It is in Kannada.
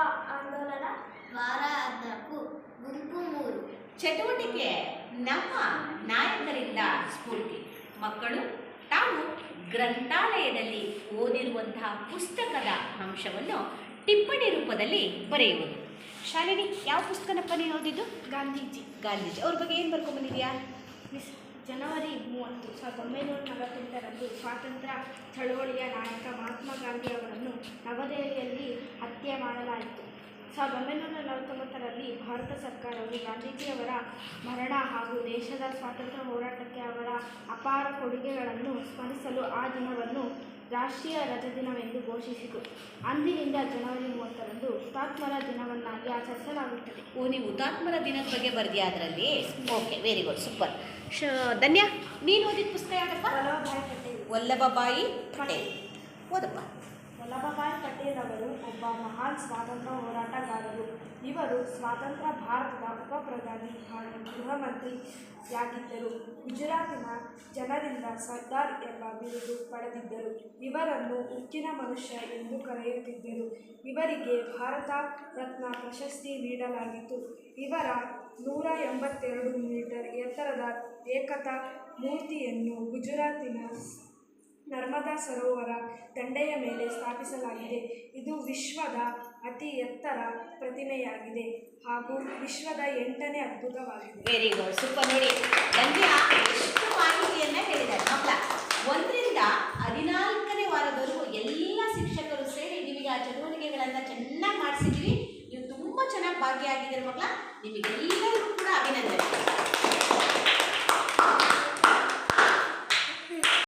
ಆಂದೋಲನ ವಾರ ಹದಿನಾಲ್ಕು ಗುಂಪು ಮೂರು. ಚಟುವಟಿಕೆ. ನಮ್ಮ ನಾಯಕರಿಂದ ಸ್ಫೂರ್ತಿ. ಮಕ್ಕಳು ತಾವು ಗ್ರಂಥಾಲಯದಲ್ಲಿ ಓದಿರುವಂತಹ ಪುಸ್ತಕದ ಅಂಶವನ್ನು ಟಿಪ್ಪಣಿ ರೂಪದಲ್ಲಿ ಬರೆಯುವುದು. ಶಾಲಿನಿ ಯಾವ ಪುಸ್ತಕನಪ್ಪ ನೀನು ಓದಿದ್ದು? ಗಾಂಧೀಜಿ. ಗಾಂಧೀಜಿ. ಅವ್ರ ಬಗ್ಗೆ ಏನು ಬರ್ಕೊಂಬಂದಿದ್ಯಾ? ಮಿಸ್ ಜನವರಿ ಮೂವತ್ತು ಸಾವಿರದ ಒಂಬೈನೂರ ನಲವತ್ತೆಂಟರಂದು ಸ್ವಾತಂತ್ರ್ಯ ಚಳವಳಿಯ ನಾಯಕ ಮಹಾತ್ಮ ಗಾಂಧಿ ಅವರನ್ನು ಸಾವಿರದ ಒಂಬೈನೂರ ನಲವತ್ತೊಂಬತ್ತರಲ್ಲಿ ಭಾರತ ಸರ್ಕಾರವು ಗಾಂಧೀಜಿಯವರ ಮರಣ ಹಾಗೂ ದೇಶದ ಸ್ವಾತಂತ್ರ್ಯ ಹೋರಾಟಕ್ಕೆ ಅವರ ಅಪಾರ ಕೊಡುಗೆಗಳನ್ನು ಸ್ಮರಿಸಲು ಆ ದಿನವನ್ನು ರಾಷ್ಟ್ರೀಯ ರಜಾದಿನವೆಂದು ಘೋಷಿಸಿತು. ಅಂದಿನಿಂದ ಜನವರಿ ಮೂವತ್ತರಂದು ಹುತಾತ್ಮರ ದಿನವನ್ನಾಗಿ ಆಚರಿಸಲಾಗುತ್ತದೆ. ಓ ನೀವು ಹುತಾತ್ಮರ ದಿನದ ಬಗ್ಗೆ ಬರ್ದಿ ಅದರಲ್ಲಿ? ಓಕೆ ವೆರಿ ಗುಡ್ ಸೂಪರ್ ಶ ಧನ್ಯ ನೀನು ಓದಿದ ಪುಸ್ತಕ ಪಟೇಲ್. ವಲ್ಲಭಬಾಯಿ ಪಟೇಲ್. ಓದಪ್ಪ. ವಲ್ಲಭಭಾಯಿ ಅವರು ಒಬ್ಬ ಮಹಾನ್ ಸ್ವಾತಂತ್ರ್ಯ ಹೋರಾಟಗಾರರು. ಇವರು ಸ್ವಾತಂತ್ರ್ಯ ಭಾರತದ ಉಪ ಪ್ರಧಾನಿ ಹಾಗೂ ಗೃಹ ಮಂತ್ರಿಯಾಗಿದ್ದರು ಗುಜರಾತಿನ ಜನರಿಂದ ಸರ್ದಾರ್ ಎಂಬ ಬಿರುದು ಪಡೆದಿದ್ದರು. ಇವರನ್ನು ಉಕ್ಕಿನ ಮನುಷ್ಯ ಎಂದು ಕರೆಯುತ್ತಿದ್ದರು. ಇವರಿಗೆ ಭಾರತ ರತ್ನ ಪ್ರಶಸ್ತಿ ನೀಡಲಾಗಿತ್ತು. ಇವರ ನೂರ ಎಂಬತ್ತೆರಡು ಮೀಟರ್ ಎತ್ತರದ ಏಕತಾ ಮೂರ್ತಿಯನ್ನು ಗುಜರಾತಿನ ನರ್ಮದಾ ಸರೋವರ ದಂಡೆಯ ಮೇಲೆ ಸ್ಥಾಪಿಸಲಾಗಿದೆ. ಇದು ವಿಶ್ವದ ಅತಿ ಎತ್ತರ ಪ್ರತಿಮೆಯಾಗಿದೆ ಹಾಗೂ ವಿಶ್ವದ ಎಂಟನೇ ಅದ್ಭುತವಾಗಿದೆ. ವೆರಿ ಗುಡ್ ಸೂಪರ್ ನೋಡಿ. ಎಷ್ಟು ಮಾಹಿತಿಯನ್ನ ಹೇಳಿದ್ದಾರೆ. ಮಕ್ಕಳ, ಒಂದರಿಂದ ಹದಿನಾಲ್ಕನೇ ವಾರದವರೆಗೂ ಎಲ್ಲ ಶಿಕ್ಷಕರು ಸೇರಿ ನಿಮಗೆ ಆ ಚಟುವಟಿಕೆಗಳನ್ನ ಚೆನ್ನಾಗಿ ಮಾಡಿಸಿದ್ವಿ ನೀವು ತುಂಬ ಚೆನ್ನಾಗಿ ಭಾಗಿಯಾಗಿದ್ದೀರಿ ಮಕ್ಕಳ. ನಿಮಗೆಲ್ಲ